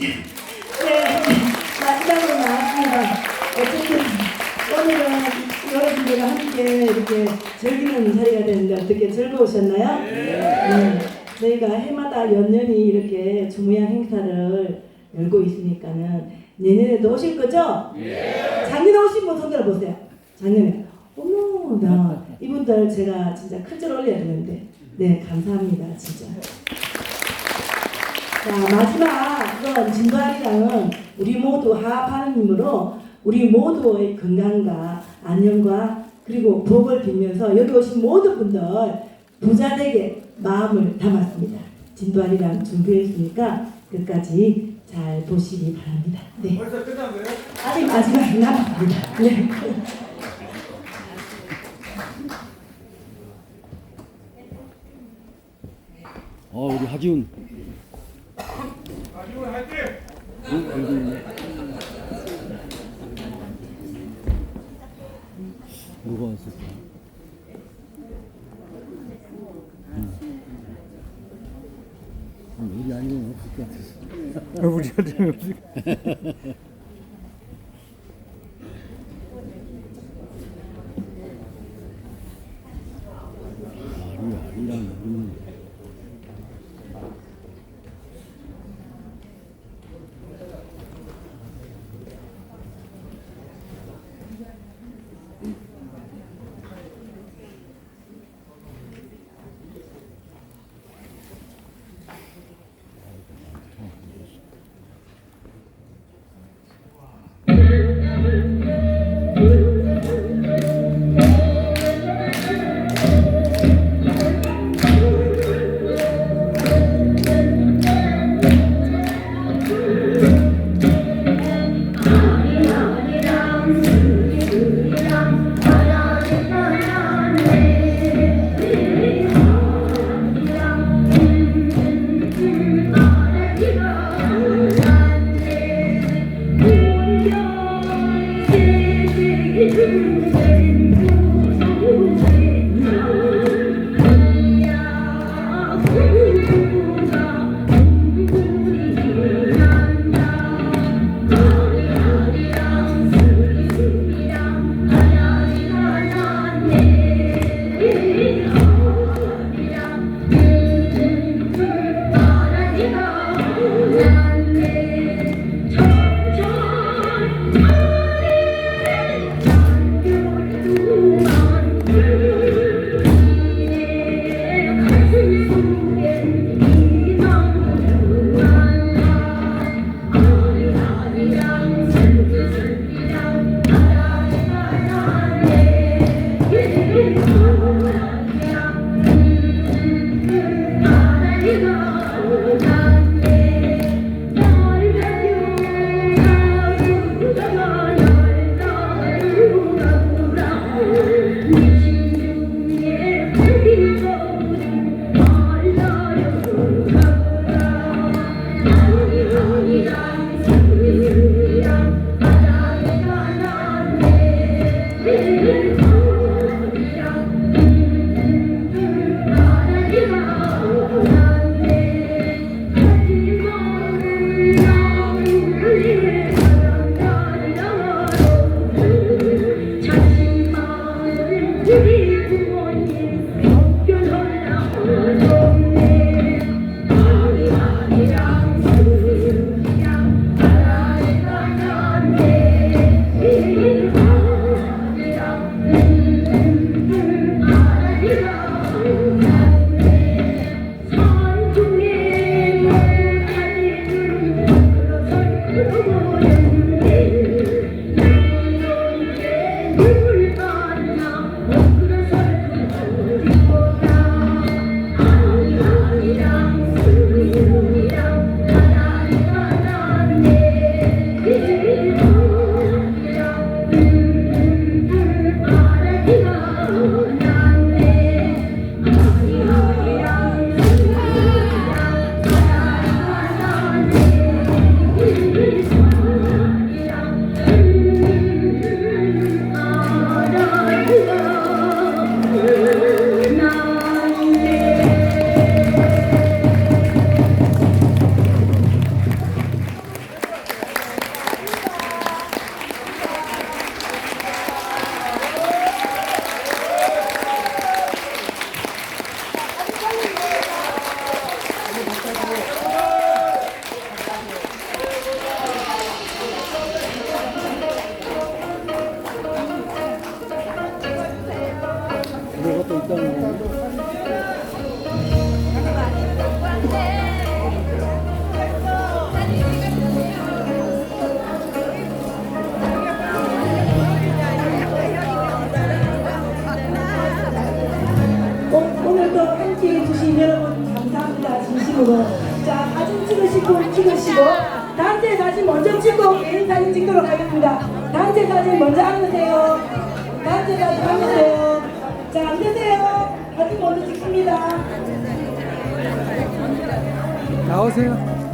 네, 마지막으로 나왔습니다. 어쨌든 오늘은 여러분들과 함께 이렇게 즐기는 자리가 되는데 어떻게 즐거우셨나요? 네. 저희가 해마다 연년이 이렇게 주무양 행사를 열고 있으니까는 내년에도 오실 거죠? 작년에 오신 분 손들어 보세요. 작년에. 어머, 나 이분들 제가 진짜 큰절 올려야 되는데. 네, 감사합니다. 진짜. 자, 마지막 그건 진도아리랑은 우리 모두 힘으로 우리 모두의 건강과 안녕과 그리고 복을 빌면서 여기 오신 모든 분들 부자 되게 마음을 담았습니다. 진도아리랑 준비했으니까 끝까지 잘 보시기 바랍니다. 네. 벌써 끝난 거예요? 아직 마지막 남았습니다. 네. 어 우리 하지훈 마지막에 할게. 응? 여기 있네 누가 왔을까? 응. 우리 아니면 없을 것 같았어 우리한테는 없지. 아리 오늘도 함께 해주신 여러분 감사합니다 진심으로. 자 사진 찍으시고 찍으시고 단체 사진 먼저 찍고 개인 사진 찍도록 하겠습니다. 단체 사진 먼저 하세요. 단체 사진 하세요. 자, 앉으세요. 아직 먼저 찍습니다. 나오세요.